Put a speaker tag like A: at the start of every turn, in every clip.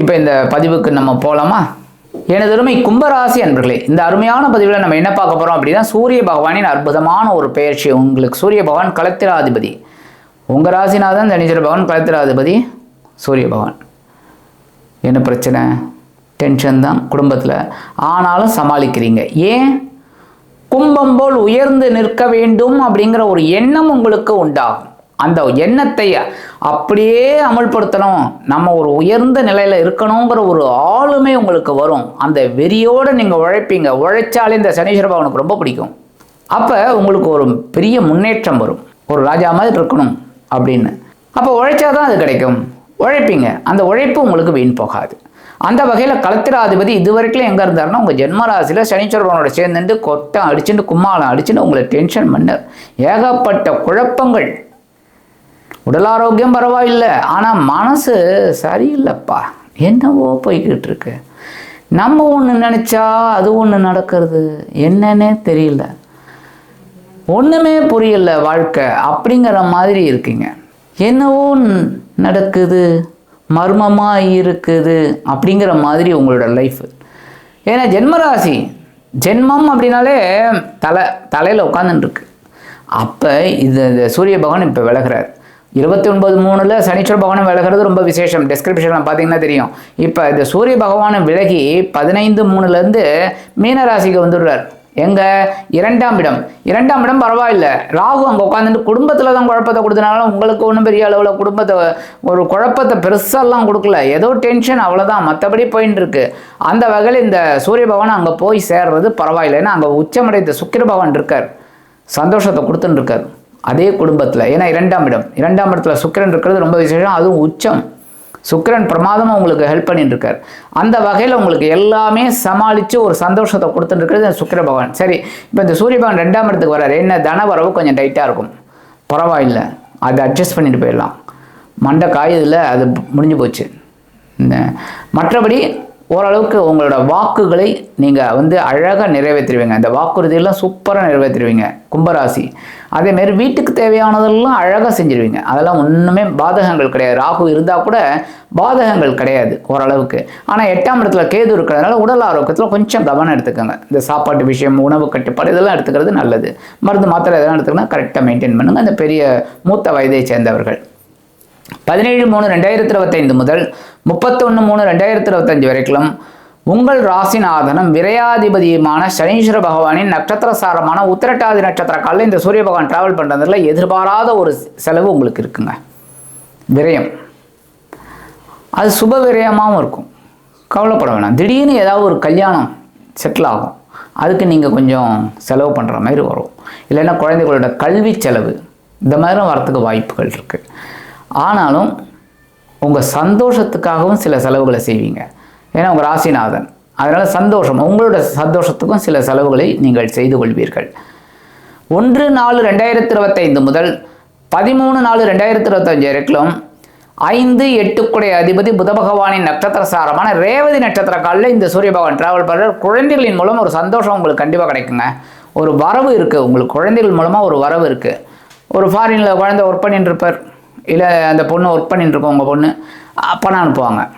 A: இப்போ இந்த பதிவுக்கு நம்ம போகலாமா எனது அருமை கும்பராசி அன்பர்களே இந்த அருமையான பதிவில் நம்ம என்ன பார்க்க போகிறோம் அப்படின்னா சூரிய பகவானின் அற்புதமான ஒரு பெயர்ச்சி உங்களுக்கு. சூரிய பகவான் கலத்திராதிபதி. உங்கள் ராசினாதான் தனிச்சர பகவான் கலத்திராதிபதி சூரிய பகவான். என்ன பிரச்சனை? டென்ஷன் தான் குடும்பத்தில். ஆனாலும் சமாளிக்கிறீங்க. ஏன்? கும்பம் போல் உயர்ந்து நிற்க வேண்டும் அப்படிங்கிற ஒரு எண்ணம் உங்களுக்கு உண்டாகும். அந்த எண்ணத்தை அப்படியே அமல்படுத்தணும். நம்ம ஒரு உயர்ந்த நிலையில் இருக்கணுங்கிற ஒரு ஆளுமை உங்களுக்கு வரும். அந்த வெறியோடு நீங்கள் உழைப்பீங்க. உழைச்சாலே இந்த சனீஸ்வர பவனுக்கு ரொம்ப பிடிக்கும். அப்போ உங்களுக்கு ஒரு பெரிய முன்னேற்றம் வரும். ஒரு ராஜா மாதிரி இருக்கணும் அப்படின்னு. அப்போ உழைச்சாதான் அது கிடைக்கும். உழைப்பீங்க. அந்த உழைப்பு உங்களுக்கு வீண் போகாது. அந்த வகையில் கலத்திராதிபதி இது வரைக்கும் எங்கே இருந்தாருன்னா உங்கள் ஜென்மராசியில் சனீஸ்வரவனோட சேர்ந்துட்டு கொட்டம் அடிச்சுட்டு கும்மாளம் அடிச்சுட்டு உங்களை டென்ஷன் பண்ணார் ஏகப்பட்ட குழப்பங்கள் உடல் ஆரோக்கியம் பரவாயில்லை ஆனால் மனசு சரியில்லைப்பா. என்னவோ போய்கிட்டு இருக்கு நம்ம ஒன்று நினச்சா அது ஒன்று நடக்கிறது என்னன்னே தெரியல. ஒன்றுமே புரியல வாழ்க்கை அப்படிங்கிற மாதிரி இருக்கீங்க. என்னவோ நடக்குது மர்மமாக இருக்குது அப்படிங்கிற மாதிரி உங்களோட லைஃப் ஏன்னா ஜென்மராசி ஜென்மம் அப்படின்னாலே தலை தலையில் உட்காந்துட்டுருக்கு அப்போ இது இந்த சூரிய பகவான் இப்போ விலகிறார். இருபத்தி ஒன்பது மூணில் சனீஸ்வர பகவானும் விலகிறது ரொம்ப விசேஷம். டிஸ்கிரிப்ஷனில் பார்த்தீங்கன்னா தெரியும். இப்போ இந்த சூரிய பகவானை விலகி பதினைந்து மூணுலேருந்து மீனராசிக்கு வந்துடுறார். எங்கள் இரண்டாம் இடம். இரண்டாம் இடம் பரவாயில்ல. ராகு அங்கே உட்காந்துட்டு குடும்பத்தில் தான் குழப்பத்தை கொடுத்தனாலும் உங்களுக்கு ஒன்றும் பெரிய அளவில் குடும்பத்தை ஒரு குழப்பத்தை பெருசெல்லாம் கொடுக்கல. ஏதோ டென்ஷன் அவ்வளோதான் மற்றபடி போயின்னு இருக்கு. அந்த வகையில் இந்த சூரிய பகவான் அங்கே போய் சேர்றது பரவாயில்லை. ஏன்னா அங்கே உச்சமடைந்த சுக்கிர பகவான் இருக்கார். சந்தோஷத்தை கொடுத்துன்னு இருக்கார். அதே குடும்பத்தில். ஏன்னா இரண்டாம் இடம். இரண்டாம் இடத்துல சுக்கிரன் இருக்கிறது ரொம்ப விசேஷம். அதுவும் உச்சம். சுக்கிரன் பிரமாதமாக உங்களுக்கு ஹெல்ப் பண்ணிட்டு இருக்கார் அந்த வகையில் உங்களுக்கு எல்லாமே சமாளித்து ஒரு சந்தோஷத்தை கொடுத்துட்டு இருக்கிறது சுக்கிர பகவான். சரி இப்போ இந்த சூரிய பகவான் ரெண்டாம் இடத்துக்கு வராரு என்ன தன வரவு கொஞ்சம் டைட்டாக இருக்கும். பரவாயில்லை. அதை அட்ஜஸ்ட் பண்ணிட்டு போயிடலாம். மண்டை காயுதில் அது முடிஞ்சு போச்சு. இந்த மற்றபடி ஓரளவுக்கு உங்களோட வாக்குகளை நீங்கள் வந்து அழகாக நிறைவேற்றிடுவீங்க இந்த வாக்குறுதியெல்லாம் சூப்பராக நிறைவேற்றிடுவீங்க கும்பராசி. அதேமாரி வீட்டுக்கு தேவையானதெல்லாம் அழகாக செஞ்சிருவீங்க. அதெல்லாம் ஒன்றுமே பாதகங்கள் கிடையாது. ராகு இருந்தால் கூட பாதகங்கள் கிடையாது ஓரளவுக்கு. ஆனால் எட்டாம் இடத்துல கேது இருக்கிறதுனால உடல் ஆரோக்கியத்தில் கொஞ்சம் கவனம் எடுத்துக்கோங்க. இந்த சாப்பாட்டு விஷயம் உணவு கட்டுப்பாடு இதெல்லாம் எடுத்துக்கிறது நல்லது. மருந்து மாத்திரை இதெல்லாம் எடுத்துக்கணும் கரெக்டாக மெயின்டைன் பண்ணுங்கள் அந்த பெரிய மூத்த வயதை சேர்ந்தவர்கள். பதினேழு மூணு ரெண்டாயிரத்தி இருபத்தைந்து முதல் முப்பத்தொன்று மூணு ரெண்டாயிரத்தி இருபத்தஞ்சு வரைக்கும் உங்கள் ராசிநாதனும் விரையாதிபதியுமான சனீஸ்வர பகவானின் நட்சத்திர சாரமான உத்திரட்டாதி நட்சத்திர காலில் இந்த சூரிய பகவான் டிராவல் பண்ணுறதுல எதிர்பாராத ஒரு செலவு உங்களுக்கு இருக்குங்க. விரயம். அது சுப விரயமாகவும் இருக்கும். கவலைப்பட வேணாம். திடீர்னு ஏதாவது ஒரு கல்யாணம் செட்டில் ஆகும். அதுக்கு நீங்கள் கொஞ்சம் செலவு பண்ணுற மாதிரி வரும். இல்லைன்னா குழந்தைகளோட கல்வி செலவு இந்த மாதிரி வரத்துக்கு வாய்ப்புகள் இருக்குது ஆனாலும் உங்கள் சந்தோஷத்துக்காகவும் சில செலவுகளை செய்வீங்க. ஏன்னா உங்கள் ராசிநாதன். அதனால் சந்தோஷம் உங்களோட சந்தோஷத்துக்கும் சில செலவுகளை நீங்கள் செய்து கொள்வீர்கள். ஒன்று நாலு ரெண்டாயிரத்தி இருபத்தைந்து முதல் பதிமூணு நாலு ரெண்டாயிரத்தி இருபத்தஞ்சு வரைக்கும் ஐந்து எட்டுக்குடைய அதிபதி புத பகவானின் நட்சத்திர சாரமான ரேவதி நட்சத்திர காலில் இந்த சூரிய பகவான் டிராவல் பண்ணுற குழந்தைகளின் மூலம் ஒரு சந்தோஷம் உங்களுக்கு கண்டிப்பாக கிடைக்குங்க. ஒரு வரவு இருக்குது உங்களுக்கு குழந்தைகள் மூலமாக ஒரு வரவு இருக்குது ஒரு ஃபாரினில் குழந்தை ஒர்க் பண்ணிட்டு இருப்பார். இல்லை அந்த பொண்ணு ஒர்க் பண்ணிட்டு இருக்கோம் உங்கள் பொண்ணு அஹ் பணம் அனுப்புவாங்க.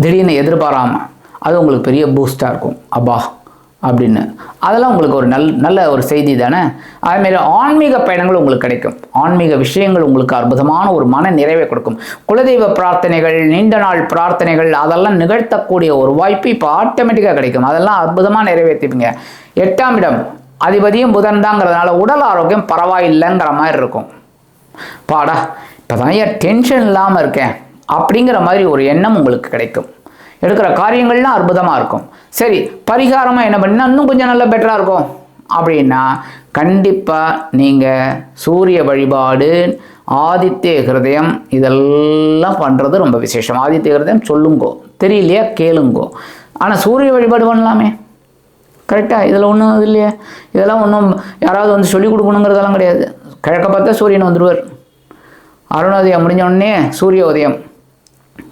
A: திடீர்னு எதிர்பாராமல் அது உங்களுக்கு பெரிய பூஸ்டாக இருக்கும். அப்பா அப்படின்னு. அதெல்லாம் உங்களுக்கு ஒரு நல் நல்ல ஒரு செய்தி தானே? அதேமாரி ஆன்மீக பயணங்கள் உங்களுக்கு கிடைக்கும். ஆன்மீக விஷயங்கள் உங்களுக்கு அற்புதமான ஒரு மன நிறைவை கொடுக்கும். குலதெய்வ பிரார்த்தனைகள் நீண்ட நாள் பிரார்த்தனைகள் அதெல்லாம் நிகழ்த்தக்கூடிய ஒரு வாய்ப்பு இப்போ ஆட்டோமேட்டிக்காக கிடைக்கும். அதெல்லாம் அற்புதமாக நிறைவேற்றிப்பீங்க. எட்டாம் இடம் அதிபதியும் புதன் தாங்கிறதுனால உடல் ஆரோக்கியம் பரவாயில்லைங்கிற மாதிரி இருக்கும். பாடா இப்போ ஏன் டென்ஷன் இல்லாமல் இருக்கேன் அப்படிங்கிற மாதிரி ஒரு எண்ணம் உங்களுக்கு கிடைக்கும். எடுக்கிற காரியங்கள்லாம் அற்புதமாக இருக்கும். சரி பரிகாரமாக என்ன பண்ணால் இன்னும் கொஞ்சம் நல்லா பெட்டராக இருக்கும். அப்படின்னா கண்டிப்பாக நீங்கள் சூரிய வழிபாடு ஆதித்ய ஹிருதயம் இதெல்லாம் பண்ணுறது ரொம்ப விசேஷம். ஆதித்ய ஹிருதயம் சொல்லுங்கோ. தெரியலையா? கேளுங்கோ. ஆனால் சூரிய வழிபாடு பண்ணலாமே. கரெக்டாக இதில் ஒன்றும் இது இல்லையே. இதெல்லாம் ஒன்றும் யாராவது வந்து சொல்லிக் கொடுக்கணுங்கிறதெல்லாம் கிடையாது. கிழக்க பார்த்தா சூரியன் வந்துடுவார் அருணோதயம் முடிஞ்ச உடனே சூரிய உதயம்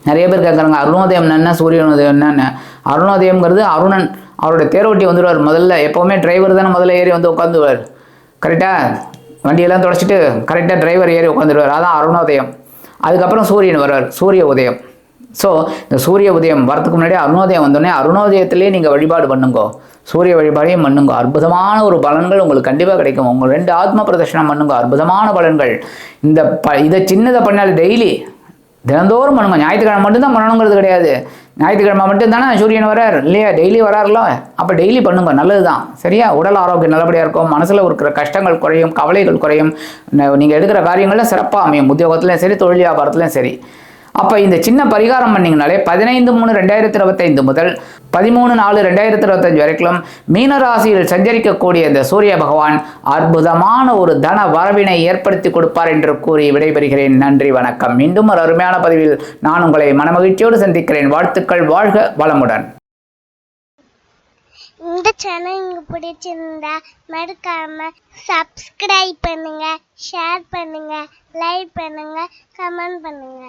A: நிறைய பேர் கேட்குறாங்க அருணோதயம் என்ன? சூரியன் உதயம் என்னன்னு அருணோதயம்ங்கிறது அருணன். அவரோட தேரோட்டி வந்துடுவார் முதல்ல. எப்போவுமே டிரைவர் தானே முதல்ல ஏறி வந்து உட்காந்துருவார். கரெக்டாக வண்டியெல்லாம் தொடச்சிட்டு கரெக்டாக டிரைவர் ஏறி உட்காந்துருவார். அதான் அருணோதயம். அதுக்கப்புறம் சூரியன் வருவார். சூரிய உதயம் ஸோ இந்த சூரிய உதயம் வரதுக்கு முன்னாடி அருணோதயம் வந்தோடனே அருணோதயத்திலே நீங்கள் வழிபாடு பண்ணுங்கோ. சூரிய வழிபாடையும் பண்ணுங்க. அற்புதமான ஒரு பலன்கள் உங்களுக்கு கண்டிப்பாக கிடைக்கும். உங்கள் ரெண்டு ஆத்ம பிரதர்ஷனம் பண்ணுங்க. அற்புதமான பலன்கள். இந்த ப இதை சின்னதை பண்ணால் டெய்லி தினந்தோறும் பண்ணுங்க. ஞாயிற்றுக்கிழமை மட்டும்தான் பண்ணணுங்கிறது கிடையாது. ஞாயிற்றுக்கிழமை மட்டும்தானே சூரியன் வரார்? இல்லையா? டெய்லி வராருல? அப்போ டெய்லி பண்ணுங்க. நல்லது தான் சரியா? உடல் ஆரோக்கியம் நல்லபடியாக இருக்கும். மனசில் இருக்கிற கஷ்டங்கள் குறையும் கவலைகள் குறையும். நீங்கள் எடுக்கிற காரியங்களில் சிறப்பாக அமையும். உத்தியோகத்துலையும் சரி தொழில் வியாபாரத்துலையும் சரி. அப்போ இந்த சின்ன பரிகாரம் பண்ணிங்கனாலே பதினைந்து மூணு ரெண்டாயிரத்தி இருபத்தைந்து முதல் பதிமூணு நாலு ரெண்டாயிரத்தி இருபத்தஞ்சு வரைக்கும் மீனராசியில் சஞ்சரிக்கக்கூடிய இந்த சூரிய பகவான் அற்புதமான ஒரு தன வரவினை ஏற்படுத்தி கொடுப்பார் என்று கூறி விடைபெறுகிறேன். நன்றி வணக்கம். மீண்டும் ஒரு அருமையான பதிவில் நான் உங்களை மனமகிழ்ச்சியோடு சந்திக்கிறேன். வாழ்த்துக்கள் வாழ்க வளமுடன்.
B: இந்த சேனல் உங்களுக்கு பிடிச்சிருந்தா மறக்காம சப்ஸ்கிரைப் பண்ணுங்க ஷேர் பண்ணுங்க லைக் பண்ணுங்க கமெண்ட் பண்ணுங்க.